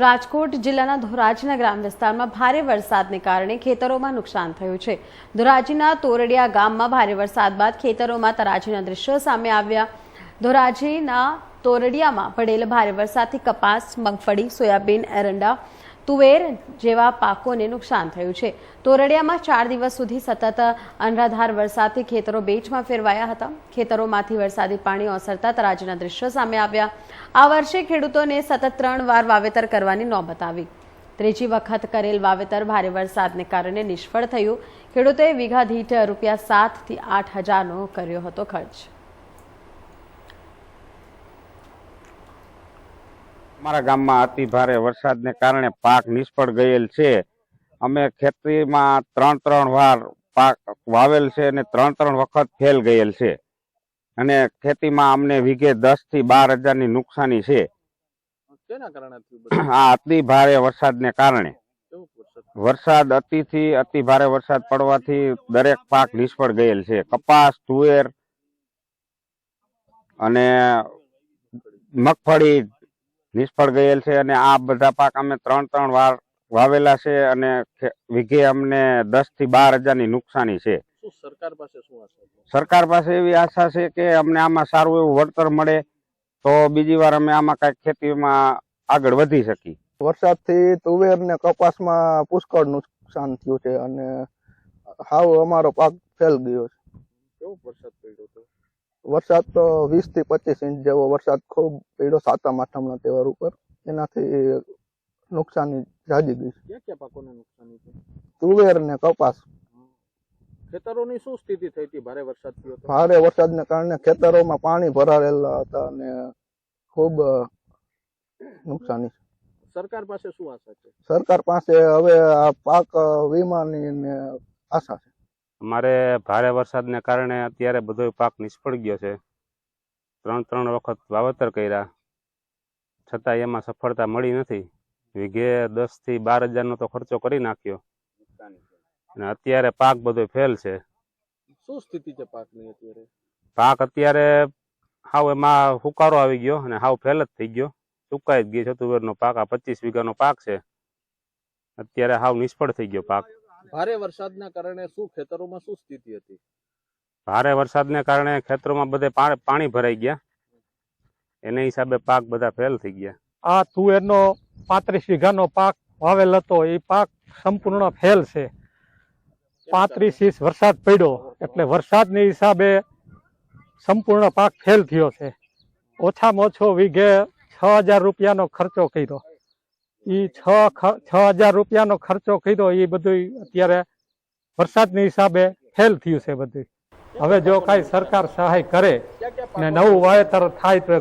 રાજકોટ જિલ્લાના ધોરાજીના ગ્રામ વિસ્તારમાં ભારે વરસાદને કારણે ખેતરોમાં નુકસાન થયું છે. ધોરાજીના તોરડિયા ગામમાં ભારે વરસાદ બાદ ખેતરોમાં તરાજીના દ્રશ્યો સામે આવ્યા. ધોરાજીના તોરડિયામાં પડેલ ભારે વરસાદથી કપાસ, મગફળી, સોયાબીન, એરંડા તુવેર જેવા પાકોને નુકસાન થયું છે. તોરડિયામાં ચાર દિવસ સુધી સતત અનરાધાર વરસાદથી ખેતરો બેચમાં ફેરવાયા હતા. ખેતરોમાંથી વરસાદી પાણી ઓસરતા તરાજીના દ્રશ્યો સામે આવ્યા. આ વર્ષે ખેડૂતોને સતત ત્રણ વાર વાવેતર કરવાની નોબત આવી ત્રીજી વખત કરેલ વાવેતર ભારે વરસાદને કારણે નિષ્ફળ થયું. ખેડૂતોએ વીઘા દીઠ રૂપિયા સાતથી આઠ હજારનો કર્યો હતો ખર્ચ. અમારા ગામમાં અતિ ભારે વરસાદને કારણે પાક નિષ્ફળ ગયેલ છે. અમે ખેતીમાં ત્રણ ત્રણ વાર પાક વાવેલ છે અને ત્રણ ત્રણ વખત ફેલ ગયેલ છે. અને ખેતીમાં અમને વીઘે દસથી બાર હજારની નુકસાની છે. આ અતિ ભારે વરસાદને કારણે. વરસાદ? વરસાદ અતિથી અતિ ભારે વરસાદ પડવાથી દરેક પાક નિષ્ફળ ગયેલ છે. કપાસ તુવેર અને મગફળી નિષ્ફળ ગયેલ છે અને આ બધા પાક અમે ત્રણ ત્રણ વાર વાવેલા છે અને વીઘે અમને દસથી બાર હજારની નુકસાની છે. સરકાર પાસે શું આશા સરકાર પાસે એવી આશા છે કે અમને આમાં સારું એવું વળતર મળે તો બીજી વાર અમે આમાં કંઈક ખેતીમાં આગળ વધી શકીએ. વરસાદથી તુવેર ને કપાસમાં પુષ્કળ નુકસાન થયું છે અને હાવ અમારો પાક ફેલ ગયો છે. કેવો વરસાદ પડ્યો હતો? વરસાદ તો વીસથી પચીસ ઇંચ જેવો વરસાદ ખૂબ પડ્યો સાતમ આઠમના તહેવાર ઉપર. એનાથી નુકસાની જાજી ગઈ છે. ક્યાં ક્યાં પાકોને નુકસાની છે? તુવેર ને કપાસ. ખેતરોની શું સ્થિતિ થઈ હતી? ભારે વરસાદ થયો ભારે વરસાદને કારણે ખેતરોમાં પાણી ભરાયેલા હતા અને ખૂબ નુકસાની. સરકાર પાસે શું આશા છે? સરકાર પાસે હવે આ પાક વીમાની ને આશા છે. અમારે ભારે વરસાદને કારણે અત્યારે બધો પાક નિષ્ફળ ગયો છે. ત્રણ ત્રણ વખત વાવેતર કર્યા. છતાં એમાં સફળતા મળી નથી. વીઘે દસથી બાર હજારનો તો ખર્ચો કરી નાખ્યો. અને અત્યારે પાક બધો ફેલ છે. શું સ્થિતિ છે પાકની અત્યારે? પાક અત્યારે હાવ એમાં હુકારો આવી ગયો અને હાવ ફેલ જ થઈ ગયો. સુકાઈ જ છે તુવેરનો પાક. આ પચીસ વીઘાનો પાક છે. અત્યારે હાવ નિષ્ફળ થઈ ગયો પાક. ભારે વરસાદના કારણે શું ખેતરોમાં શું સ્થિતિ હતી? ભારે વરસાદને કારણે ખેતરોમાં બધે પાણી ભરાઈ ગયા. એને હિસાબે પાક બધા ફેલ થઈ ગયા. આ તુવેરનો પાંત્રીસ વીઘાનો પાક વાવેલ હતો એ પાક સંપૂર્ણ ફેલ છે. પાંત્રીસ ઇંચ વરસાદ પડ્યો એટલે વરસાદની હિસાબે સંપૂર્ણ પાક ફેલ થયો છે. ઓછામાં ઓછો વીઘે છ હજાર રૂપિયાનો ખર્ચો કર્યો. એ છ છ હજાર રૂપિયાનો ખર્ચો કર્યો એ બધું અત્યારે વરસાદની હિસાબે ફેલ થયું છે બધું હવે જો કાંઈ સરકાર સહાય કરે ને નવું વાવેતર થાય તો